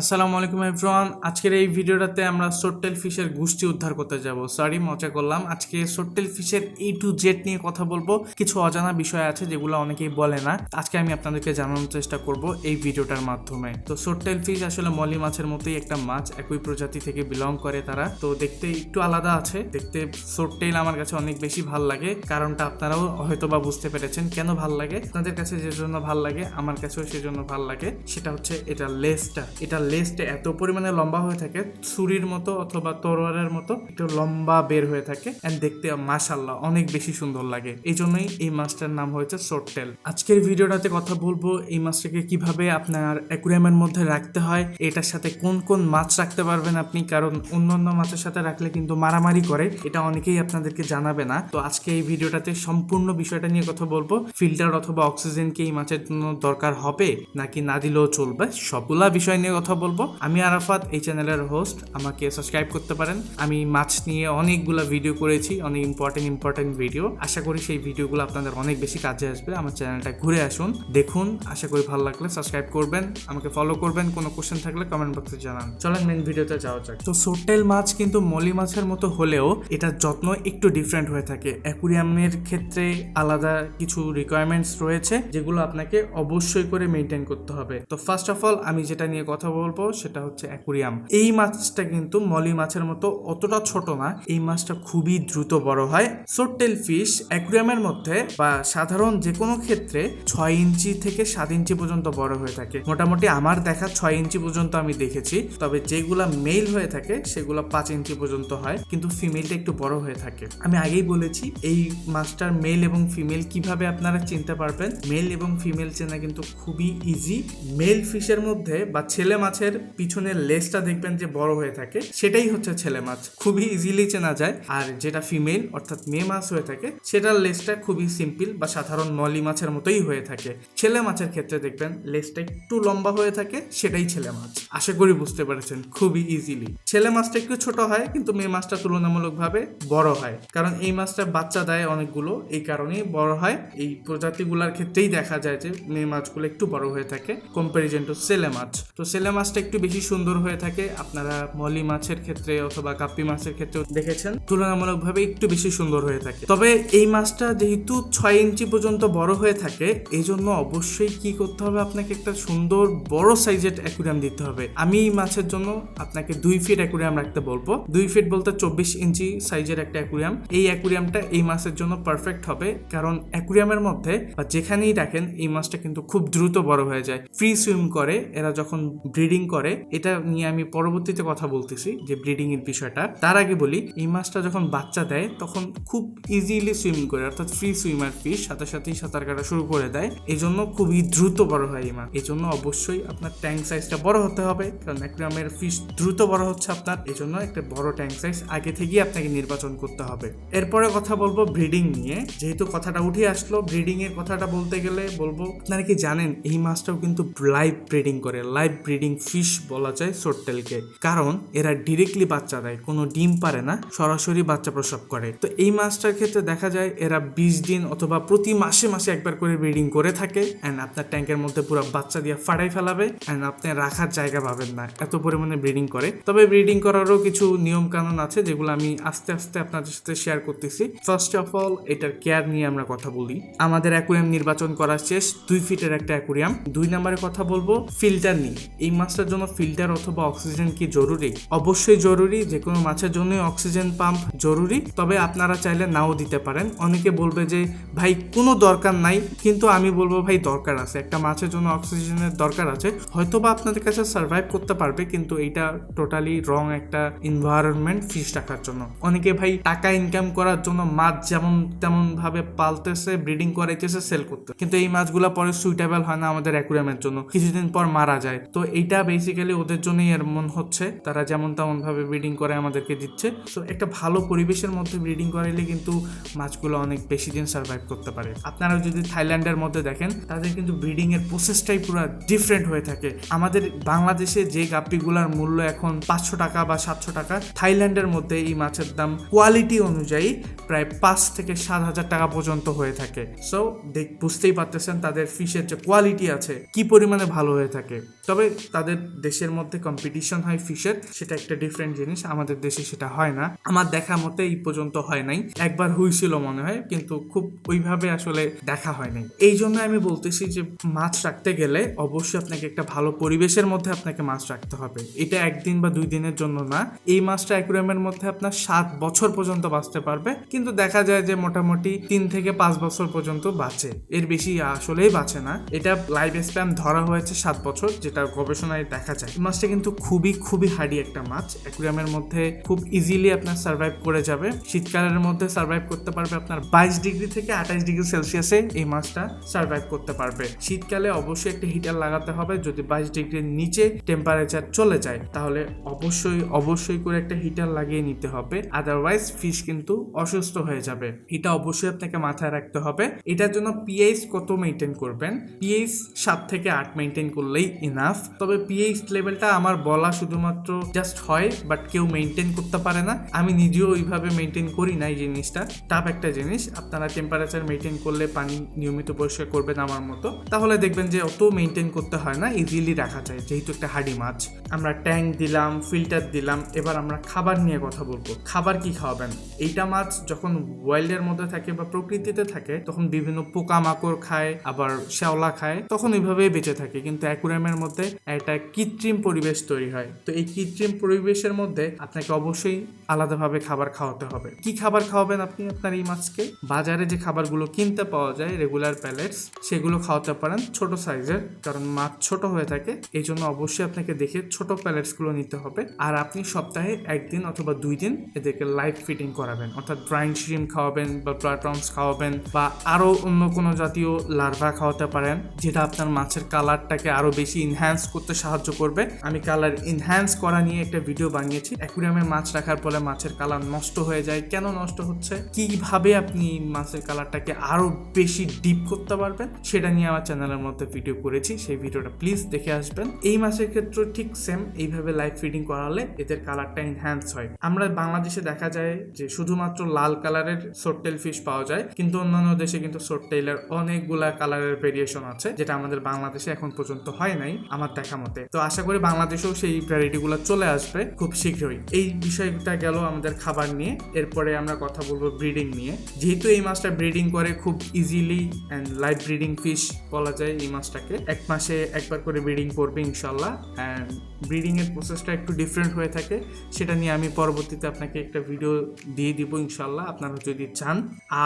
আসসালামু আলাইকুম এভরিওয়ান আজকের এই ভিডিওটাতে আমরা সোট্টেল ফিশের গোষ্ঠী উদ্ধার করতে যাব। সরি মজা করলাম। আজকে সোট্টেল ফিশের এ টু জেড নিয়ে কথা বলব। কিছু অজানা বিষয় আছে যেগুলো অনেকেই বলে না। আজকে আমি আপনাদেরকে জানানোর চেষ্টা করব এই ভিডিওটার মাধ্যমে। তো সোট্টেল ফিশ আসলে মলি মাছের মতোই একটা মাছ, একই প্রজাতি থেকে বিলং করে তারা। তো দেখতে একটু আলাদা আছে। দেখতে সোটটেল আমার কাছে অনেক বেশি ভালো লাগে। কারণটা আপনারাও হয়তো বা বুঝতে পেরেছেন কেন ভালো লাগে। আপনাদের কাছে যে জন্য ভালো লাগে, আমার কাছেও সেজন্য ভালো লাগে। সেটা হচ্ছে এটা লেসটা এটা লেসটা এত পরিমাণে লম্বা হয়ে থাকে, ছুরির মতো অথবা তরোয়ারের মতো, একটু লম্বা বের হয়ে থাকে এন্ড দেখতে মাশাল্লাহ অনেক বেশি সুন্দর লাগে। এই জন্যই এই মাছটার নাম হয়েছে সোটটেল। আজকের ভিডিওটাতে কথা বলব এই মাছটাকে কীভাবে আপনার অ্যাকুরিয়ামের মধ্যে রাখতে হয়, এটার সাথে কোন কোন মাছ রাখতে পারবেন আপনি, কারণ অন্যান্য মাছের সাথে রাখলে কিন্তু মারামারি করে, এটা অনেকেই আপনাদেরকে জানাবে না। তো আজকে এই ভিডিওটাতে সম্পূর্ণ বিষয়টা নিয়ে কথা বলব, ফিল্টার অথবা অক্সিজেন কি এই মাছের জন্য দরকার হবে, নাকি না দিলেও চলবে, সবগুলা বিষয় নিয়ে কথা বলব। আমি আরাফাত, এই চ্যানেলের হোস্ট আমাকে সাবস্ক্রাইব করতে পারেন। আমি মাছ নিয়ে অনেকগুলা ভিডিও করেছি, অনেক ইম্পর্টেন্ট ইম্পর্টেন্ট ভিডিও আশা করি সেই ভিডিওগুলো আপনাদের অনেক বেশি কাজে আসবে। আমার চ্যানেলটা ঘুরে আসুন, দেখুন। আশা করি ভালো লাগলে সাবস্ক্রাইব করবেন, আমাকে ফলো করবেন। কোনো কোশ্চেন থাকলে কমেন্ট বক্সে জানান। চলেন মেন ভিডিওতে যাওয়া যাক। তো সোটেল মাছ কিন্তু মলি মাছের মতো হলেও এটার যত্ন একটু ডিফারেন্ট হয়ে থাকে। অ্যাকুরিয়ামের ক্ষেত্রে আলাদা কিছু রিকোয়ারমেন্টস রয়েছে, যেগুলো আপনাকে অবশ্যই করে মেনটেন করতে হবে। তো ফার্স্ট অফ অল আমি যেটা নিয়ে কথা বলব সেটা হচ্ছে অ্যাকুরিয়াম। এই মাছটা কিন্তু মলি মাছের মতো অতটা ছোট না, এই মাছটা খুবই দ্রুত বড় হয়। সোটেল ফিশ অ্যাকুরিয়ামের মধ্যে বা সাধারণ যে কোনো ক্ষেত্রে ছয় ইঞ্চি থেকে সাত ইঞ্চি পর্যন্ত বড় হয়ে থাকে। মোটামুটি আমার দেখা ছয় ইঞ্চি পর্যন্ত আমি দেখেছি, তবে যেগুলা মেল হয়ে থাকে সেগুলো পাঁচ ইঞ্চি পর্যন্ত হয়, কিন্তু ফিমেলটা একটু বড় হয়ে থাকে। আমি আগেই বলেছি, এই মাছটার মেল এবং ফিমেল কীভাবে আপনারা চিনতে পারবেন? মেল এবং ফিমেল চেনা কিন্তু খুবই ইজি মেল ফিশের মধ্যে বা ছেলে মাছের পিছনের লেজটা দেখবেন যে বড় হয়ে থাকে, সেটাই হচ্ছে ছেলে মাছ। খুবই ইজিলি চেনা যায়। আর যেটা ফিমেল অর্থাৎ মেয়ে মাছ হয়ে থাকে, সেটার লেজটা খুবই সিম্পল বা সাধারণ মলি মাছের মতোই হয়ে থাকে। ছেলে মাছের ক্ষেত্রে দেখবেন লেজটা একটু লম্বা হয়ে থাকে, সেটাই ছেলে মাছ। আশা করি বুঝতে পেরেছেন, খুবই ইজিলি ছেলে মাছটা একটু ছোট হয়, কিন্তু মেয়ে মাছটা তুলনামূলকভাবে বড় হয়। কারণ এই মাছটা বাচ্চা দেয় অনেকগুলো, এই কারণেই বড় হয়। এই প্রজাতিগুলোর ক্ষেত্রেই দেখা যায় যে মেয়ে মাছগুলো একটু বড় হয়ে থাকে কম্পারিজন টু ছেলে মাছ। তো ছেলে মাছটা একটু বেশি সুন্দর হয়ে থাকে। আপনারা মলি মাছের ক্ষেত্রে অথবা কাপ্পি মাছের ক্ষেত্রেও দেখেছেন। তুলনামূলকভাবে একটু বেশি সুন্দর হয়ে থাকে। তবে এই মাছটা যেহেতু ছয় ইঞ্চি পর্যন্ত বড় হয়ে থাকে এই জন্য অবশ্যই কি করতে হবে? আপনাকে একটা সুন্দর বড় সাইজের অ্যাকুরিয়াম দিতে হবে। আমি এই মাছের জন্য আপনাকে দুই ফিট অ্যাকুরিয়াম রাখতে বলব। দুই ফিট বলতে চব্বিশ ইঞ্চি সাইজের একটা অ্যাকুরিয়াম। এই অ্যাকুরিয়ামটা এই মাছের জন্য পারফেক্ট হবে। কারণ অ্যাকুরিয়ামের মধ্যে বা যেখানেই রাখেন, এই মাছটা কিন্তু খুব দ্রুত বড় হয়ে যায়। ফ্রি সুইম করে, এরা যখন ব্রিডিং করে, এটা নিয়ে আমি পরবর্তীতে কথা বলতেছি যে ব্রিডিং এর বিষয়টা। তার আগে বলি, এই মাছটা যখন বাচ্চা দেয়, তখন খুব ইজিলি সুইমিং করে, অর্থাৎ ফ্রি সুইমার ফিশ সাথে সাথেই সাঁতার কাটা শুরু করে দেয়। এই জন্য খুবই দ্রুত বড় হয় এই মাছ। এই জন্য অবশ্যই আপনার ট্যাঙ্ক সাইজটা বড় হতে হবে, কারণ অ্যাকুরিয়ামের ফিশ দ্রুত বড় হচ্ছে আপনার। এই জন্য একটা বড় ট্যাঙ্ক সাইজ আগে থেকেই আপনাকে নির্বাচন করতে হবে। এরপরে কথা বলব ব্রিডিং নিয়ে। যেহেতু কথাটা উঠে আসলো ব্রিডিং এর কথাটা বলতে গেলে বলব, আপনারা কি জানেন, এই মাছটাও কিন্তু লাইভ ব্রিডিং করে লাইভ ব্রিডিং ফিশ বলা যায় সোটটেলকে কারণ এরা ডিরেক্টলি বাচ্চা দেয়, কোনো ডিম পারে না, সরাসরি বাচ্চা প্রসব করে। তো এই মাছটার ক্ষেত্রে দেখা যায় এরা বিশ দিন অথবা প্রতি মাসে মাসে একবার করে ব্রিডিং করে থাকে অ্যান্ড আপনার ট্যাঙ্কের মধ্যে পুরো বাচ্চা দিয়ে ফাড়াই ফেলাবে অ্যান্ড আপনি রাখার জায়গা পাবেন না, এত পরিমাণে ব্রিডিং করে। তবে ব্রিডিং করারও কিছু নিয়ম কানুন আছে যেগুলো আমি আস্তে আস্তে আপনাদের সাথে শেয়ার করতেছি। ফার্স্ট অফ অল এটার কেয়ার নিয়ে আমরা কথা বলি। আমাদের অ্যাকুরিয়াম নির্বাচন করা শেষ দুই ফিটের একটা অ্যাকুরিয়াম দুই নম্বরে কথা বলব ফিল্টার নিয়ে। এই মাছটার জন্য ফিল্টার অথবা অক্সিজেন কি জরুরি? অবশ্যই জরুরি যে কোনো মাছের জন্য অক্সিজেন পাম্প জরুরি, তবে আপনারা চাইলে নাও দিতে পারেন। অনেকে বলবে যে, ভাই, কোনো দরকার নাই। কিন্তু আমি বলব, ভাই, দরকার আছে। একটা মাছের জন্য অক্সিজেনের দরকার আছে। হয়তো বা আপনাদের কাছে সার্ভাইভ করতে পারবে, কিন্তু এইটা টোটালি রং একটা এনভায়রনমেন্ট ফিশ রাখার জন্য। অনেকে, ভাই, টাকা ইনকাম করার জন্য মাছ যেমন তেমন ভাবে পালতেছে ব্রিডিং করাইতেছে সেল করতে কিন্তু এই মাছগুলো পরে সুইটেবল হয় না আমাদের অ্যাকুরিয়ামের জন্য। কিছুদিন পর মারা যায়। তো এইটা বেসিক্যালি ওদের জন্যই এমন হচ্ছে। তারা যেমন তেমন ভাবে ব্রিডিং করে আমাদেরকে দিচ্ছে। তো একটা ভালো পরিবেশের মধ্যে ব্রিডিং করাইলে কিন্তু মাছগুলো অনেক বেশি দিন সার্ভাইভ করতে পারে। আপনারা যদি থাইল্যান্ডের মধ্যে দেখেন, তাদের কিন্তু ব্রিডিং এর প্রসেসটাই পুরো ডিফারেন্ট হয়ে থাকে। আমাদের বাংলাদেশে যে গাপ্পিগুলার মূল্য এখন পাঁচশো টাকা বা সাতশো টাকা, থাইল্যান্ডের মধ্যে এই মাছের দাম কোয়ালিটি অনুযায়ী প্রায় পাঁচ থেকে সাত হাজার টাকা পর্যন্ত হয়ে থাকে। সো দেখ, বুঝতেই পারতেছেন তাদের ফিশের যে কোয়ালিটি আছে, কি পরিমাণে ভালো হয়ে থাকে। তবে তাদের দেশের মধ্যে কম্পিটিশন হয় ফিশের সেটা একটা ডিফারেন্ট জিনিস, আমাদের দেশে সেটা হয় না। আমার দেখা মতে এই পর্যন্ত হয় নাই। একবার হয়েছিল মনে হয়, কিন্তু খুব ওইভাবে আসলে দেখা হয় নাই। এই জন্য আমি বলতেছি যে মাছ রাখতে গেলে অবশ্যই আপনাকে একটা ভালো পরিবেশের মধ্যে আপনাকে মাছ রাখতে হবে। এটা একদিন বা দুই দিনের জন্য না। এই মাছটা অ্যাকুরিয়ামের মধ্যে আপনার সাত বছর পর্যন্ত বাঁচতে পারবে। কিন্তু দেখা যায় যে মোটামুটি তিন থেকে পাঁচ বছর পর্যন্ত বাঁচে। এর বেশি আসলেই বাঁচে না। এটা লাইফ স্প্যান ধরা হয়েছে সাত বছর, যেটা গবেষণায় দেখা যায়। মাছটা কিন্তু খুবই খুবই হার্ডি একটা মাছ। অ্যাকুরিয়ামের মধ্যে খুব ইজিলি আপনার সার্ভাইভ করে যাবে। শীতকালের মধ্যে সার্ভাইভ করতে পারবে আপনার বাইশ ডিগ্রি থেকে আঠাশ ডিগ্রি সেলসিয়াসে এই মাছটা সার্ভাইভ করতে পারবে। শীতকালে অবশ্যই একটা হিটার লাগাতে হবে। যদি বাইশ ডিগ্রির নিচে টেম্পারেচার চলে যায়, তাহলে অবশ্যই অবশ্যই করে একটা হিটার লাগিয়ে নিতে হবে। আদারওয়াইজ ফিশ কিন্তু অসুস্থ হয়ে যাবে। এটা অবশ্যই আপনাকে মাথায় রাখতে হবে। এটার জন্য পিএইচ কত মেনটেন করবেন? পিএইচ সাত থেকে আট মেনটেন করলেই ইনাফ তবে পিএইচ লেভেলটা আমার বলা শুধুমাত্র জাস্ট হয় বাট কেউ মেনটেন করতে পারে না। আমি নিজেও ওইভাবে মেনটেন করি না এই জিনিসটা। টাফ একটা জিনিস। আপনারা টেম্পারেচার মেনটেন করলে পানি নিয়মিত পরিষ্কার করবেন আমার মতো। তাহলে দেখবেন যে অত মেনটেন করতে হয় না ইজিলি রাখা যায়, যেহেতু একটা হাডি মাছ। আমরা ট্যাঙ্ক দিলাম ফিল্টার দিলাম, এবার আমরা খাবার নিয়ে কথা বলব। খাবার কি খাওয়াবেন? এইটা মাছ যখন ওয়াইল্ডের মধ্যে থাকে বা প্রকৃতিতে থাকে, তখন বিভিন্ন পোকামাকড় খায়, আবার শ্যাওলা খায়, তখন ওইভাবেই বেঁচে থাকে। কিন্তু অ্যাকুরিয়ামের মধ্যে একটা কৃত্রিম পরিবেশ তৈরি হয়। তো এই কৃত্রিম পরিবেশের মধ্যে আপনাকে অবশ্যই আলাদাভাবে খাবার খাওয়াতে হবে। কি খাবার খাওয়াবেন আপনি আপনার এই মাছকে? বাজারে যে খাবারগুলো কিনতে পাওয়া যায় রেগুলার প্যালেটস সেগুলো খাওয়াতে পারেন ছোট সাইজের কারণ মাছ ছোট হয়ে থাকে। এই জন্য অবশ্যই আপনাকে দেখে ছোট প্যালেটসগুলো নিতে হবে। আর আপনি সপ্তাহে একদিন অথবা দুই দিন এদেরকে লাইভ ফিটিং করাবেন। অর্থাৎ ব্রাইন শ্রিম খাওয়াবেন বা প্লাটনস খাওয়াবেন বা আরও অন্য কোনো জাতীয় লার্ভা খাওয়াতে পারেন, যেটা আপনার মাছের কালারটাকে আরও বেশি ইনহ্যান্স করতে সাহায্য করবে। আমি কালার ইনহ্যান্স করা নিয়ে একটা ভিডিও বানিয়েছি। অ্যাকুরিয়ামে মাছ রাখার ফলে মাছের কালার নষ্ট হয়ে যায়। কেন নষ্ট হচ্ছে? কীভাবে আপনি মাছের কালারটাকে আরও বেশি ডিপ করতে পারবেন? সেটা নিয়ে আমার চ্যানেলের মধ্যে ভিডিও করেছি। সেই ভিডিওটা প্লিজ দেখে আসবেন। এই মাছের ক্ষেত্রে ঠিক সেম এইভাবে লাইভ ফিডিং করালে এদের কালারটা ইনহ্যান্স হয়। আমরা বাংলাদেশে দেখা যায় যে শুধুমাত্র লাল কালারের সোটটেল ফিশ পাওয়া যায়। কিন্তু অন্যান্য দেশে কিন্তু সোটটেলের অনেকগুলা কালারের ভেরিয়েশন আছে। যেটা আমাদের বাংলাদেশে এখন পর্যন্ত হয় নাই। আমার দেখা মতে তো আশা করি বাংলাদেশেও সেই ভ্যারাইটিগুলো চলে আসবে খুব শীঘ্রই। এই বিষয়টা গেল আমাদের খাবার নিয়ে। এরপরে আমরা কথা বলব ব্রিডিং নিয়ে। যেহেতু এই মাছটা ব্রিডিং করে খুব easily and live breeding fish বলা যায় এই মাছটাকে, এক মাসে একবার করে ব্রিডিং করবে ইনশাল্লাহ অ্যান্ড ব্রিডিং এর প্রসেসটা একটু ডিফারেন্ট হয়ে থাকে। সেটা নিয়ে আমি পরবর্তীতে আপনাকে একটা ভিডিও দিয়ে দিব ইনশাল্লাহ আপনারা যদি চান।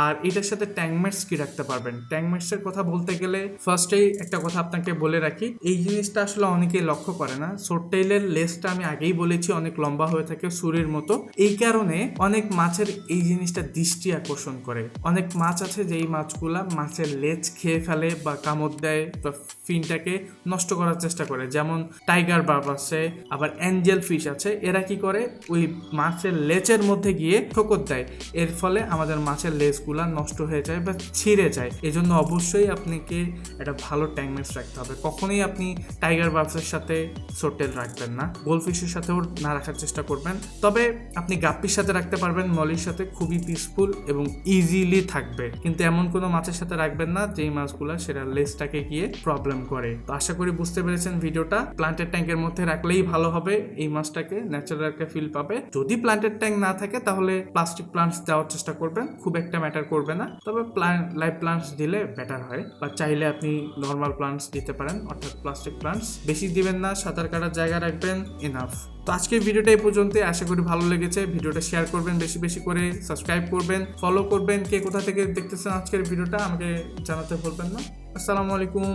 আর এটার সাথে ট্যাংমেটস কি রাখতে পারবেন? ট্যাংমেটস এর কথা বলতে গেলে ফার্স্টেই একটা কথা আপনাকে বলে রাখি। এই জিনিসটা আসলে অনেকেই লক্ষ্য করে না। সোরটেইলের লেসটা আমি আগেই বলেছি, অনেক লম্বা হয়ে থাকে সুরের মতো। এই কারণে অনেক মাছের এই জিনিসটা দৃষ্টি আকর্ষণ করে। অনেক মাছ আছে যে এই মাছগুলা মাছের লেজ খেয়ে ফেলে বা কামড় দেয় বা ফিনটাকে নষ্ট করার চেষ্টা করে। যেমন টাইগার বার্ব আছে, আবার অ্যাঞ্জেল ফিশ আছে। এরা কি করে? ওই মাছের লেজের মধ্যে গিয়ে ঠোকর দেয়। এর ফলে আমাদের মাছের লেজগুলা নষ্ট হয়ে যায় বা ছিঁড়ে যায়। এই জন্য অবশ্যই আপনাকে একটা ভালো ট্যাংমেস রাখতে হবে। কখনোই আপনি টাইগার বার্বসের সাথে সোটেল রাখবেন না গোলফিশের সাথেও না রাখার চেষ্টা করবেন। তবে আপনি গাপ্পির সাথে রাখতে পারবেন, মলির সাথে খুবই পিসফুল এবং ইজিলি থাকবে। কিন্তু এমন কোনো মাছের সাথে রাখবেন না, যেই মাছগুলো সেটা লেসটাকে গিয়ে প্রবলেম করে। তো আশা করি বুঝতে পেরেছেন ভিডিওটা। প্লান্টের ট্যাঙ্কের মধ্যে রাখলেই ভালো হবে, এই মাছটাকে ন্যাচারাল একটা ফিল পাবে। যদি প্লান্টের ট্যাঙ্ক না থাকে, তাহলে প্লাস্টিক প্লান্টস দেওয়ার চেষ্টা করবেন, খুব একটা ম্যাটার করবে না। তবে প্লান্ট লাইভ প্লান্টস দিলে বেটার হয়, বা চাইলে আপনি নর্মাল প্লান্টস দিতে পারেন, অর্থাৎ প্লাস্টিক প্লান্টস বেশি দিবেন না, সাঁতার কাটার জায়গা রাখবেন এনাফ তো আজকের ভিডিওটা এই পর্যন্ত আশা করি ভালো লেগেছে। ভিডিওটা শেয়ার করবেন, বেশি বেশি করে সাবস্ক্রাইব করবেন ফলো করবেন। কে কোথা থেকে দেখতেছেন আজকের ভিডিওটা আমাকে জানাতে ভুলবেন না। আসসালামু আলাইকুম।